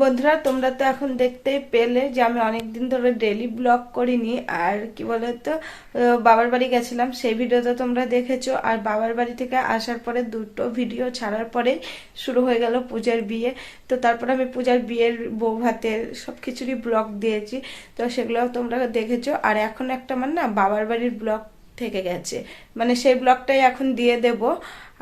বন্ধুরা, তোমরা তো এখন দেখতেই পেলে যে আমি অনেক দিন ধরে ডেলি ব্লগ করিনি। আর কি বলে তো বাবার বাড়ি গেছিলাম, সেই ভিডিওটা তোমরা দেখেছ। আর বাবার বাড়ি থেকে আসার পরে দুটো ভিডিও ছাড়ার পরে শুরু হয়ে গেল পূজার বিয়ে। তো তারপর আমি পূজার বিয়ের বউ ভাতের সব কিছুরই ব্লগ দিয়েছি। তো সেগুলো তোমরা দেখেছ। আর এখন একটা আমার না বাবার বাড়ির ব্লগ থেকে গেছে। মানে সেই ব্লগটাই এখন দিয়ে দেব।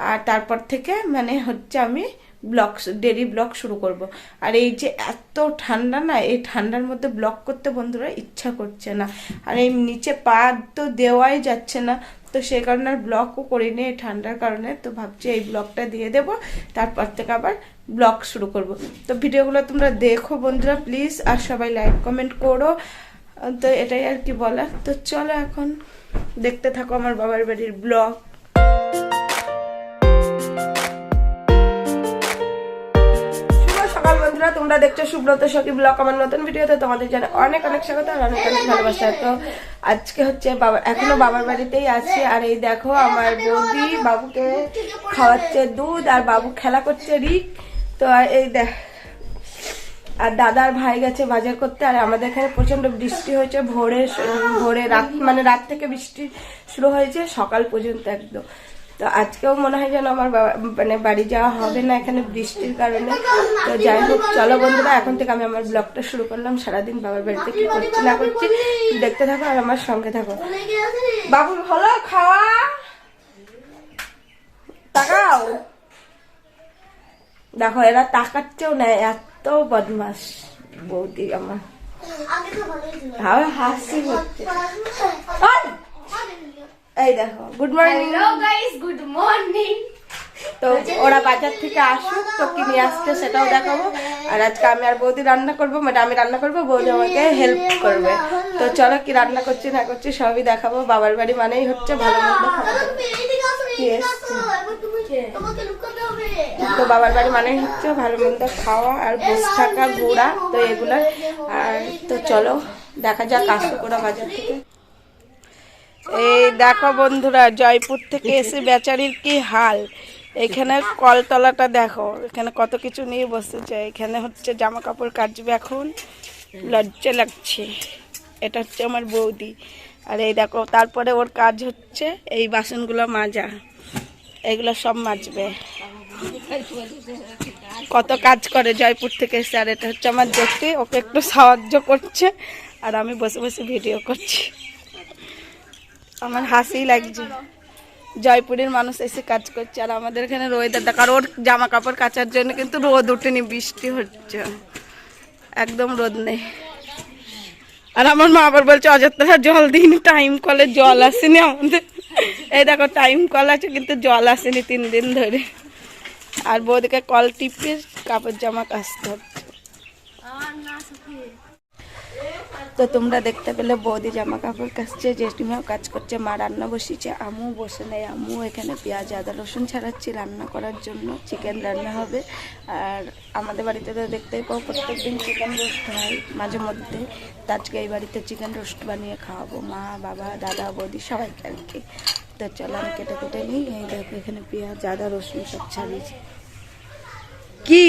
আর তারপর থেকে মানে হচ্ছে আমি ব্লগ ডেলি ব্লগ শুরু করব। আর এই যে এত ঠান্ডা না, এই ঠান্ডার মধ্যে ব্লগ করতে বন্ধুরা ইচ্ছা করছে না। আর এই নিচে পা তো দেওয়াই যাচ্ছে না, তো সেই কারণে আর ব্লগও করিনি এই ঠান্ডার কারণে। তো ভাবছি এই ব্লগটা দিয়ে দেব, তারপর থেকে আবার ব্লগ শুরু করব। তো ভিডিওগুলো তোমরা দেখো বন্ধুরা প্লিজ আর সবাই লাইক কমেন্ট করো। তো এটাই আর কি বলার। তো চলো এখন দেখতে থাকো আমার বাবার বাড়ির ব্লগ বন্ধুরা, তোমরা দেখছ সুব্রত সখী ব্লগ আমার নতুন ভিডিওতে। তোমাদের জানে অনেক অনেক স্বাগত আর অনেক অনেক ভালোবাসা। তো আজকে হচ্ছে বাবা, এখনও বাবার বাড়িতেই আছি। আর এই দেখো, আমার বৌদি বাবুকে খাওয়াচ্ছে দুধ আর বাবু খেলা করছে রিক। তো এই দেখ, আর দাদার ভাই গেছে বাজার করতে। আর আমাদের এখানে প্রচণ্ড বৃষ্টি হয়েছে। ভোরে ভোরে রাত মানে রাত থেকে বৃষ্টি শুরু হয়েছে, সকাল পর্যন্ত একদম। তো আজকেও মনে হয় যেন আমার বাবা- মানে বাড়ি যাওয়া হবে না এখানে বৃষ্টির কারণে। তো যাই হোক চলো বন্ধুরা এখন থেকে আমি আমার ব্লগটা শুরু করলাম। সারাদিন বাবার বাড়িতে কি করছি না করছি দেখতে থাকো আর আমার সঙ্গে থাকো। বাবু হলো খাওয়া। তাকাও। দেখো এরা তাকাচ্ছেও না এত বদমাস বৌদি আমার। হাসি হচ্ছে। ওই! এই দেখো good morning hello guys good morning তো ওরা বাজার থেকে আসুক তো কি নিয়ে আসছে সেটাও দেখাবো। আর আজকে আমি আর বৌদি রান্না করব মানে আমি রান্না করব বৌদি আমাকে হেল্প করবে। তো চলো কি রান্না করছি না করছি সবই দেখাবো। বাবার বাড়ি মানেই হচ্ছে ভালো মন্দ? তো বাবার বাড়ি মানেই হচ্ছে ভালো মন্দ খাওয়া আর বসে থাকা ঘোরা তো এগুলো। আর তো চলো দেখা যাক আসুক ওরা বাজার থেকে। এই দেখো বন্ধুরা জয়পুর থেকে এসে বেচারির কি হাল? এখানে কলতলাটা দেখো এখানে কত কিছু নিয়ে বসেছে। এখানে হচ্ছে জামা কাপড় কাচবে এখন। লজ্জা লাগছে। এটা হচ্ছে আমার বৌদি। আর এই দেখো তারপরে ওর কাজ হচ্ছে এই বাসনগুলো মাজা। এগুলো সব মাজবে। কত কাজ করে জয়পুর থেকে এসে। আর এটা হচ্ছে আমার দেখতে ওকে একটু সাহায্য করছে। আর আমি বসে বসে ভিডিও করছি। আমার হাসি লাগছে। জয়পুরের মানুষ এসে কাজ করছে আর আমাদের এখানে রোয়েদার দেখ আর ওর জামা কাপড় কাচার জন্য কিন্তু রোদ উঠেনি, বৃষ্টি হচ্ছে। একদম রোদ নেই। আর আমার মা আবার বলছে অযথা জল দিইনি টাইম কলে জল আসেনি আমাদের। এই দেখো টাইম কল আছে, কিন্তু জল আসেনি তিন দিন ধরে। আর বৌদিকে কল টিপে কাপড় জামা কাচতে হচ্ছে। তো তোমরা দেখতে পেলে বৌদি জামা কাপড় কাচছে, জেঠিমাও কাজ করছে, মা রান্না বসিয়েছে আমু বসে নেই। আমু এখানে পেঁয়াজ, আদা, রসুন ছাড়াচ্ছি, রান্না করার জন্য চিকেন রান্না হবে। আর আমাদের বাড়িতে তো দেখতেই পাও প্রত্যেক দিন চিকেন রোস্ট হয় মাঝে মধ্যে। আজকে এই বাড়িতে চিকেন রোস্ট বানিয়ে খাওয়াবো, মা, বাবা, দাদা, বৌদি সবাইকে আর কি। তো চলো আমি কেটে কেটে নিই, এই দেখো এখানে পেঁয়াজ, আদা, রসুন সব ছাড়িয়েছি। কি?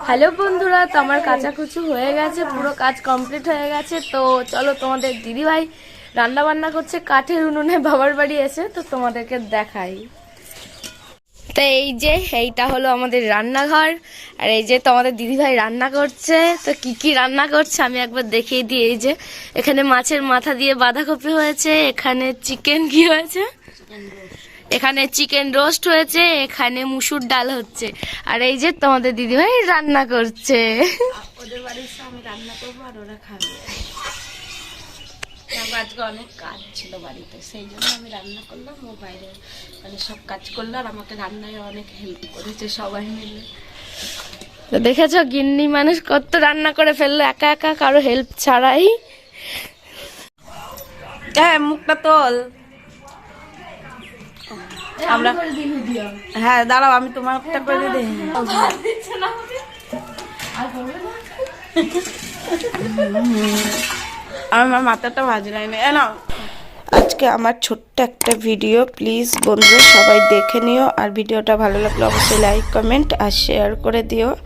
হ্যালো বন্ধুরা, তো আমার কাচাকুচু হয়ে গেছে, পুরো কাজ কমপ্লিট হয়ে গেছে। তো চলো তোমাদের দিদিভাই রান্না বান্না করছে, কাঠের উনুনে বাবার বাড়ি এসে তো তোমাদেরকে দেখাই। তো এই যে, এইটা হলো আমাদের রান্নাঘর, আর এই যে তোমাদের দিদিভাই রান্না করছে, তো কি কি রান্না করছে আমি একবার দেখিয়ে দিই। এই যে, এখানে মাছের মাথা দিয়ে বাঁধাকপি হয়েছে, এখানে চিকেন কি হয়েছে? এখানে চিকেন রোস্ট হয়েছে এখানে মুসুর ডাল হচ্ছে। আর এই যে তোমাদের দিদিভাই রান্না করছে। ওদের বাড়ির আমি রান্না করব আর ওরা খাবে। আজকে অনেক কাজ ছিল বাড়িতে সেই জন্য আমি রান্না করলাম ও বাইরে মানে সব কাজ করল আর আমাকে রান্নায় অনেক হেল্প করেছে সবাই মিলে। তো দেখেছ গিন্নি মানুষ কত রান্না করে ফেলল একা একা কারও হেল্প ছাড়াই। হ্যাঁ মুখটা তোল। আমরা হ্যাঁ দাঁড়াও আমি তোমার একটা করে দিই। আমার মাথাটা ভাজলাই না। না আজকে আমার ছোট্ট একটা ভিডিও প্লিজ বন্ধু সবাই দেখে নিও। আর ভিডিওটা ভালো লাগলে অবশ্যই লাইক কমেন্ট আর শেয়ার করে দিও।